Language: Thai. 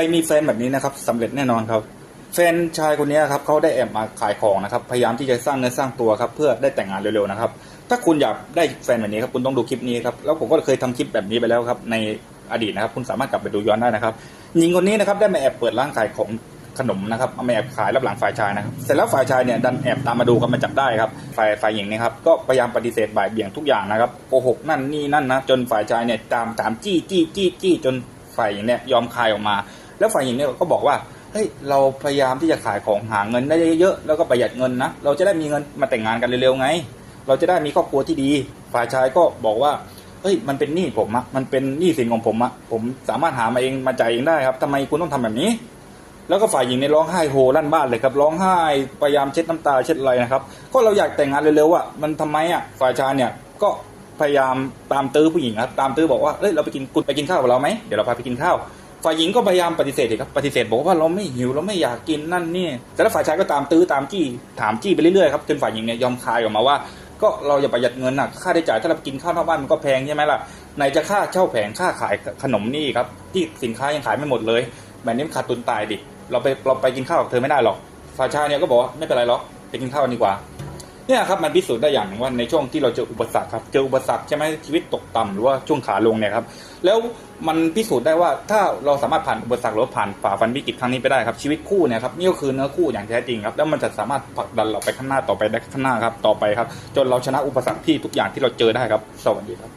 รมีแฟนแบบนี้นะครับสำเร็จแน่นอนครับ แฟนชายคนนี้ครับเขาได้แอบมาขายของนะครับ พยายามที่จะสร้างเนื้อสร้างตัวครับเพื่อได้แต่งงานเร็วๆนะครับ ถ้าคุณอยากได้แฟนแบบนี้ครับคุณต้องดูคลิปนี้ครับแล้วผมก็เคยทำคลิปแบบนี้ไปแล้วครับในอดีตนะครับ คุณสามารถกลับไปดูย้อนได้นะครับหญิงคนนี้นะครับได้มาแอบเปิดร้านขายของขนมนะครับมาแอบขายรับหลังฝ่ายชายนะครับ เสร็จแล้วฝ่ายชายเนี่ยดันแอบตามมาดูครับมาจับได้ครับ ฝ่ายฝ่ายหญิงเนะครับก็พยายามปฏิเสธบ่ายเบี่ยงทุกอย่างนะครับโกหกนั่นนี่นั่นนะจนฝ่ายชายเนี่ยตามตามจี้จี้จี้จี้จนฝ่ายหญิงเนี่ยยอมคายออกมา แล้วฝ่ายหญิงเนี่ยก็บอกว่าเฮ้ยเราพยายามที่จะขายของหาเงินได้เยอะๆแล้วก็ประหยัดเงินนะเราจะได้มีเงินมาแต่งงานกันเร็วๆไง เราจะได้มีครอบครัวที่ดี ฝ่ายชายก็บอกว่าเฮ้ยมันเป็นหนี้ผมอะมันเป็นหนี้สินของผมอะผมสามารถหามาเองมาจ่ายเองได้ครับทำไมคุณต้องทำแบบนี้ แล้วก็ฝ่ายหญิงเนี่ยร้องไห้โฮลั่นบ้านเลยครับร้องไห้พยายามเช็ดน้ำตาเช็ดอะไรนะครับ ก็เราอยากแต่งงานเร็วๆอะมันทำไมอะฝ่ายชายเนี่ยก็พยายามตามตื้อผู้หญิงครับตามตื้อบอกว่าเฮ้ยเราไปกินคุณไปกินข้าวกับเราไหมเดี๋ยวเราพาไปกินข้าว ฝ่ายหญิงก็พยายามปฏิเสธครับปฏิเสธบอกว่าเราไม่หิวเราไม่อยากกินนั่นนี่แต่แล้วฝ่ายชายก็ตามตื้อตามจี้ถามจี้ไปเรื่อยๆครับจนฝ่ายหญิงเนี่ยยอมคายออกมาว่า ก็เราอย่าประหยัดเงินนะค่าใช้จ่ายถ้าเราไปกินข้าวนอกบ้านมันก็แพงใช่ไหมล่ะไหนจะค่าเช่าแผงค่าขายขนมนี่ครับที่สินค้ายังขายไม่หมดเลยแบบนี้ขาดทุนตายดิเราไปเราไปกินข้าวกับเธอไม่ได้หรอกฝ่ายชายเนี่ยก็บอกว่าไม่เป็นไรหรอกไปกินข้าวกันดีกว่า เนี่ยครับมันพิสูจน์ได้อย่างหนึ่งว่าในช่วงที่เราเจออุปสรรคครับเจออุปสรรคใช่ไหมชีวิตตกต่ำหรือว่าช่วงขาลงเนี่ยครับแล้วมันพิสูจน์ได้ว่าถ้าเราสามารถผ่านอุปสรรคหรือว่าผ่านฝ่าฟันวิกฤตครั้งนี้ไปได้ครับชีวิตคู่เนี่ยครับนี่ก็คือเนื้อคู่อย่างแท้จริงครับแล้วมันจะสามารถผลักดันเราไปข้างหน้าต่อไปได้ข้างหน้าครับต่อไปครับ จนเราชนะอุปสรรคที่ทุกอย่างที่เราเจอได้ครับ สวัสดีครับ